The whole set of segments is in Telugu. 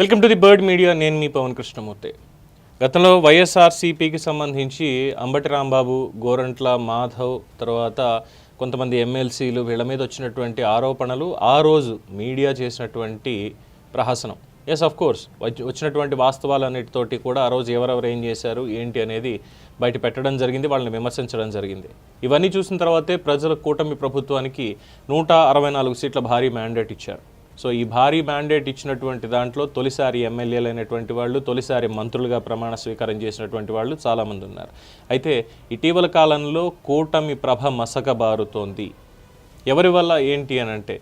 Welcome to the bird media. నేను మీ పవన్ కృష్ణమూర్తి. గతంలో వైఎస్ఆర్సీపీకి సంబంధించి అంబటి రాంబాబు గోరంట్ల మాధవ్ తర్వాత కొంతమంది ఎమ్మెల్సీలు వీళ్ళ మీద వచ్చినటువంటి ఆరోపణలు ఆ రోజు మీడియా చేసినటువంటి ప్రహసనం. ఎస్ అఫ్ కోర్స్ వచ్చినటువంటి వాస్తవాలన్నిటితోటి కూడా ఆ రోజు ఎవరెవరు ఏం చేశారు ఏంటి అనేది బయట పెట్టడం జరిగింది వాళ్ళని విమర్శించడం జరిగింది. ఇవన్నీ చూసిన తర్వాతే ప్రజల కూటమి ప్రభుత్వానికి నూట అరవై నాలుగు సీట్ల భారీ మ్యాండేట్ ఇచ్చారు. సో ఈ భారీ మ్యాండేట్ ఇచ్చినటువంటి దాంట్లో తొలిసారి ఎమ్మెల్యేలు అయినటువంటి వాళ్ళు తొలిసారి మంత్రులుగా ప్రమాణ స్వీకారం చేసినటువంటి వాళ్ళు చాలామంది ఉన్నారు. అయితే ఇటీవల కాలంలో కూటమి ప్రభ మసకబారుతోంది. ఎవరి వల్ల? ఏంటి అని అంటే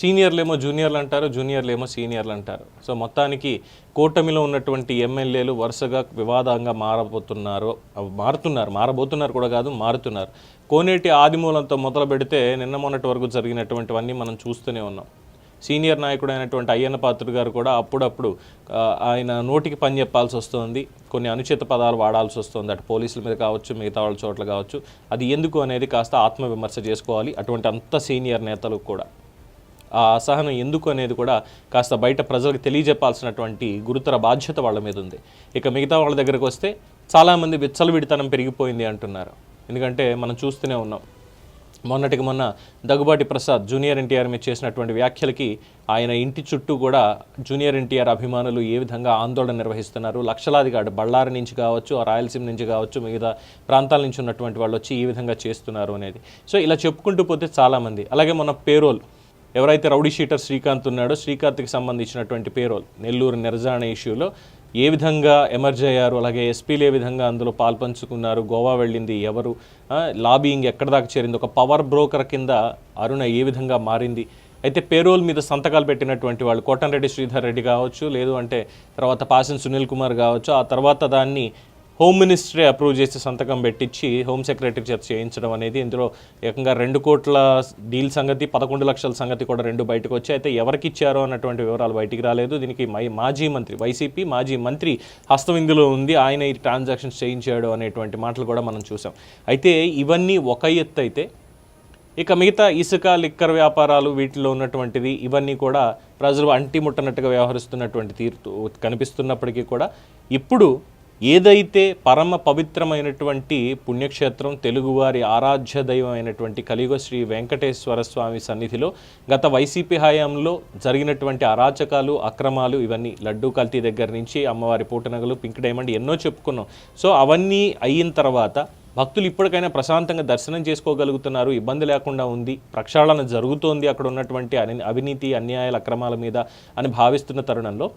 సీనియర్లేమో జూనియర్లు అంటారు జూనియర్లేమో సీనియర్లు అంటారు. సో మొత్తానికి కూటమిలో ఉన్నటువంటి ఎమ్మెల్యేలు వరుసగా వివాదంగా మారబోతున్నారు మారుతున్నారు మారబోతున్నారు కూడా కాదు మారుతున్నారు. కోనేటి ఆదిమూలంతో మొదలు పెడితే నిన్న మొన్నటి వరకు జరిగినటువంటివన్నీ మనం చూస్తూనే ఉన్నాం. సీనియర్ నాయకుడు అయినటువంటి అయ్యన్న పాత్రుడు గారు కూడా అప్పుడప్పుడు ఆయన నోటికి పని చెప్పాల్సి వస్తుంది. కొన్ని అనుచిత పదాలు వాడాల్సి వస్తుంది. అటు పోలీసుల మీద కావచ్చు మిగతా వాళ్ళ చోట్ల కావచ్చు. అది ఎందుకు అనేది కాస్త ఆత్మవిమర్శ చేసుకోవాలి. అటువంటి అంత సీనియర్ నేతలు కూడా. ఆ అసహనం ఎందుకు అనేది కూడా కాస్త బయట ప్రజలకు తెలియజెప్పాల్సినటువంటి గురుతర బాధ్యత వాళ్ళ మీద ఉంది. ఇక మిగతా వాళ్ళ దగ్గరకు వస్తే చాలామంది విచ్చలవిడితనం పెరిగిపోయింది అంటున్నారు. ఎందుకంటే మనం చూస్తూనే ఉన్నాం. మొన్నటికి మొన్న దగ్గుబాటి ప్రసాద్ జూనియర్ ఎన్టీఆర్ మీద చేసినటువంటి వ్యాఖ్యలకి ఆయన ఇంటి చుట్టూ కూడా జూనియర్ ఎన్టీఆర్ అభిమానులు ఏ విధంగా ఆందోళన నిర్వహిస్తున్నారు? లక్షలాదిగా బళ్ళారి నుంచి కావచ్చు రాయలసీమ నుంచి కావచ్చు మిగతా ప్రాంతాల నుంచి ఉన్నటువంటి వాళ్ళు వచ్చి ఈ విధంగా చేస్తున్నారు అనేది. సో ఇలా చెప్పుకుంటూ పోతే చాలామంది. అలాగే మన పేరోల్ ఎవరైతే రౌడీ షీటర్ శ్రీకాంత్ ఉన్నాడో శ్రీకాంత్కి సంబంధించినటువంటి పేరోల్ నెల్లూరు నిరజాణ ఇష్యూలో ఏ విధంగా ఎమర్జ్ అయ్యారు? అలాగే ఎస్పీలు ఏ విధంగా అందులో పాల్పంచుకున్నారు? గోవా వెళ్ళింది ఎవరు? లాబీయింగ్ ఎక్కడ దాకా చేరింది? ఒక పవర్ బ్రోకర్ కింద అరుణ ఏ విధంగా మారింది? అయితే పేరోల్ మీద సంతకాలు పెట్టినటువంటి వాళ్ళు కోటంరెడ్డి శ్రీధర్ రెడ్డి కావచ్చు లేదు అంటే తర్వాత పాసిన్ సునీల్ కుమార్ కావచ్చు ఆ తర్వాత దాన్ని హోమ్ మినిస్ట్రీ అప్రూవ్ చేసి సంతకం పెట్టించి హోమ్ సెక్రటరీ చేత చేయించడం అనేది ఇందులో ఏకంగా రెండు కోట్ల డీల్ సంగతి పదకొండు లక్షల సంగతి కూడా రెండు బయటకు వచ్చాయి. అయితే ఎవరికి ఇచ్చారో అన్నటువంటి వివరాలు బయటికి రాలేదు. దీనికి మై మాజీ మంత్రి వైసీపీ మాజీ మంత్రి హస్తం ఇందులో ఉంది. ఆయన ఈ ట్రాన్సాక్షన్స్ చేయించాడు అనేటువంటి మాటలు కూడా మనం చూసాం. అయితే ఇవన్నీ ఒక ఎత్తు అయితే ఇక మిగతా ఇసుక లిక్కర్ వ్యాపారాలు వీటిలో ఉన్నటువంటిది ఇవన్నీ కూడా ప్రజలు అంటిముట్టనట్టుగా వ్యవహరిస్తున్నటువంటి తీరు కనిపిస్తున్నప్పటికీ కూడా ఇప్పుడు ఏదైతే పరమ పవిత్రమైనటువంటి పుణ్యక్షేత్రం తెలుగువారి ఆరాధ్య దైవం అయినటువంటి కలియుగ శ్రీ వెంకటేశ్వర స్వామి సన్నిధిలో గత వైసీపీ హయాంలో జరిగినటువంటి అరాచకాలు అక్రమాలు ఇవన్నీ లడ్డూ కల్తీ దగ్గర నుంచి అమ్మవారి పూటనగలు పింక్ డైమండ్ ఎన్నో చెప్పుకున్నాం. సో అవన్నీ అయిన తర్వాత భక్తులు ఇప్పటికైనా ప్రశాంతంగా దర్శనం చేసుకోగలుగుతున్నారు. ఇబ్బంది లేకుండా ఉంది. ప్రక్షాళన జరుగుతోంది అక్కడ ఉన్నటువంటి అవినీతి అన్యాయాల అక్రమాల మీద అని భావిస్తున్న తరుణంలో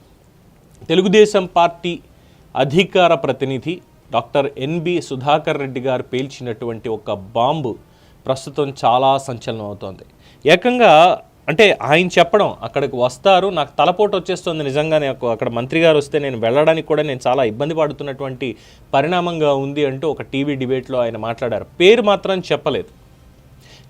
తెలుగుదేశం పార్టీ అధికార ప్రతినిధి డాక్టర్ ఎన్బి సుధాకర్ రెడ్డి గారు పేల్చినటువంటి ఒక బాంబు ప్రస్తుతం చాలా సంచలనం అవుతోంది ఏకంగా అంటే ఆయన చెప్పడం అక్కడికి వస్తారు నాకు తలపోటు వచ్చేస్తుంది నిజంగా నాకు అక్కడ మంత్రి గారు వస్తే నేను వెళ్ళడానికి కూడా నేను చాలా ఇబ్బంది పడుతున్నటువంటి పరిణామంగా ఉంది అంటూ ఒక టీవీ డిబేట్లో ఆయన మాట్లాడారు. పేరు మాత్రం చెప్పలేదు.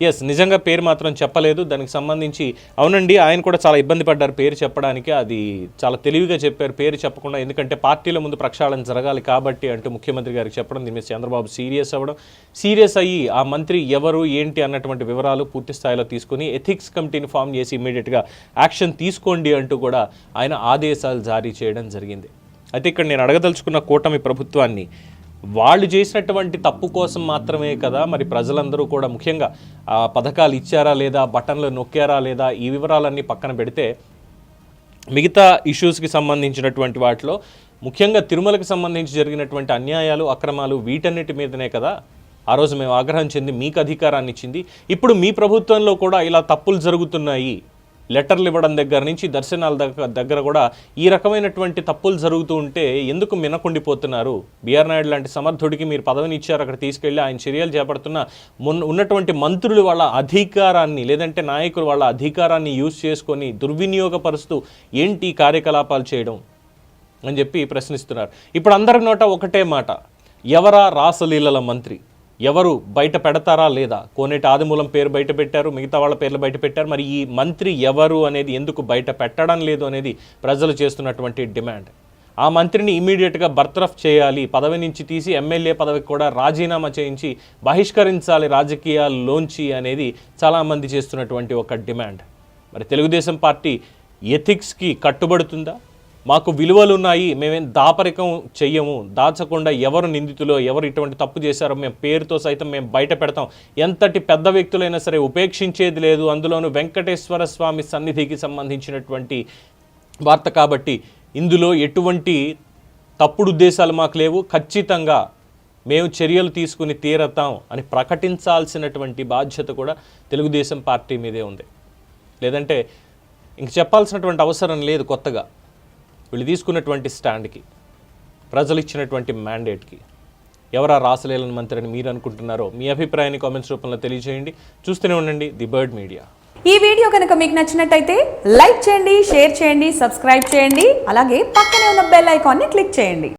ఎస్ నిజంగా పేరు మాత్రం చెప్పలేదు. దానికి సంబంధించి అవునండి ఆయన కూడా చాలా ఇబ్బంది పడ్డారు పేరు చెప్పడానికి. అది చాలా తెలివిగా చెప్పారు. పేరు చెప్పకుండా ఎందుకంటే పార్టీల ముందు ప్రక్షాళన జరగాలి కాబట్టి అంటూ ముఖ్యమంత్రి గారికి చెప్పడం దీని మీద చంద్రబాబు సీరియస్ అవ్వడం. సీరియస్ అయ్యి ఆ మంత్రి ఎవరు ఏంటి అన్నటువంటి వివరాలు పూర్తి స్థాయిలో తీసుకుని ఎథిక్స్ కమిటీని ఫామ్ చేసి ఇమీడియట్గా యాక్షన్ తీసుకోండి అంటూ కూడా ఆయన ఆదేశాలు జారీ చేయడం జరిగింది. అయితే ఇక్కడ నేను అడగదలుచుకున్న కూటమి ప్రభుత్వాన్ని వాళ్ళు చేసినటువంటి తప్పు కోసం మాత్రమే కదా మరి ప్రజలందరూ కూడా ముఖ్యంగా ఆ పథకాలు ఇచ్చారా లేదా బటన్లు నొక్కారా లేదా ఈ వివరాలన్నీ పక్కన పెడితే మిగతా ఇష్యూస్కి సంబంధించినటువంటి వాటిలో ముఖ్యంగా తిరుమలకు సంబంధించి జరిగినటువంటి అన్యాయాలు అక్రమాలు వీటన్నిటి మీదనే కదా ఆ రోజు మేము ఆగ్రహం చెంది మీకు అధికారాన్ని ఇచ్చింది. ఇప్పుడు మీ ప్రభుత్వంలో కూడా ఇలా తప్పులు జరుగుతున్నాయి. లెటర్లు ఇవ్వడం దగ్గర నుంచి దర్శనాల దగ్గర దగ్గర కూడా ఈ రకమైనటువంటి తప్పులు జరుగుతూ ఉంటే ఎందుకు మినకుండిపోతున్నారు? బీఆర్ నాయుడు లాంటి సమర్థుడికి మీరు పదవిని ఇచ్చారు అక్కడ తీసుకెళ్ళి ఆయన చర్యలు చేపడుతున్న మొన్న ఉన్నటువంటి మంత్రులు వాళ్ళ అధికారాన్ని లేదంటే నాయకులు వాళ్ళ అధికారాన్ని యూజ్ చేసుకొని దుర్వినియోగపరుస్తూ ఏంటి కార్యకలాపాలు చేయడం అని చెప్పి ప్రశ్నిస్తున్నారు. ఇప్పుడు అందరి నోట ఒకటే మాట ఎవరా రాసలీలల మంత్రి? ఎవరు బయట పెడతారా లేదా? కోనేటి ఆదిమూలం పేరు బయట పెట్టారు మిగతా వాళ్ళ పేర్లు బయట పెట్టారు. మరి ఈ మంత్రి ఎవరు అనేది ఎందుకు బయట పెట్టడం లేదు అనేది ప్రజలు చేస్తున్నటువంటి డిమాండ్. ఆ మంత్రిని ఇమీడియట్గా బర్తరఫ్ చేయాలి పదవి నుంచి తీసి ఎమ్మెల్యే పదవికి కూడా రాజీనామా చేయించి బహిష్కరించాలి రాజకీయాల్లోంచి అనేది చాలామంది చేస్తున్నటువంటి ఒక డిమాండ్. మరి తెలుగుదేశం పార్టీ ఎథిక్స్కి కట్టుబడుతుందా? మాకు విలువలు ఉన్నాయి మేమేం దాపరికం చెయ్యము దాచకుండా ఎవరు నిందితులో ఎవరు ఇటువంటి తప్పు చేశారో మేము పేరుతో సైతం మేము బయట పెడతాం. ఎంతటి పెద్ద వ్యక్తులైనా సరే ఉపేక్షించేది లేదు. అందులోనూ వెంకటేశ్వర స్వామి సన్నిధికి సంబంధించినటువంటి వార్త కాబట్టి ఇందులో ఎటువంటి తప్పుడు ఉద్దేశాలు మాకు లేవు. ఖచ్చితంగా మేము చర్యలు తీసుకుని తీరతాం అని ప్రకటించాల్సినటువంటి బాధ్యత కూడా తెలుగుదేశం పార్టీ మీదే ఉంది. లేదంటే ఇంక చెప్పాల్సినటువంటి అవసరం లేదు కొత్తగా. వీళ్ళు తీసుకున్నటువంటి స్టాండ్కి ప్రజలు ఇచ్చినటువంటి మ్యాండేట్కి ఎవరా రాసలేలని మంత్రి అని మీరు అనుకుంటున్నారో మీ అభిప్రాయాన్ని కామెంట్స్ రూపంలో తెలియజేయండి. చూస్తూనే ఉండండి ది బర్డ్ మీడియా. ఈ వీడియో కనుక మీకు నచ్చినట్టయితే లైక్ చేయండి షేర్ చేయండి సబ్స్క్రైబ్ చేయండి అలాగే పక్కనే ఉన్న బెల్ ఐకాన్ని క్లిక్ చేయండి.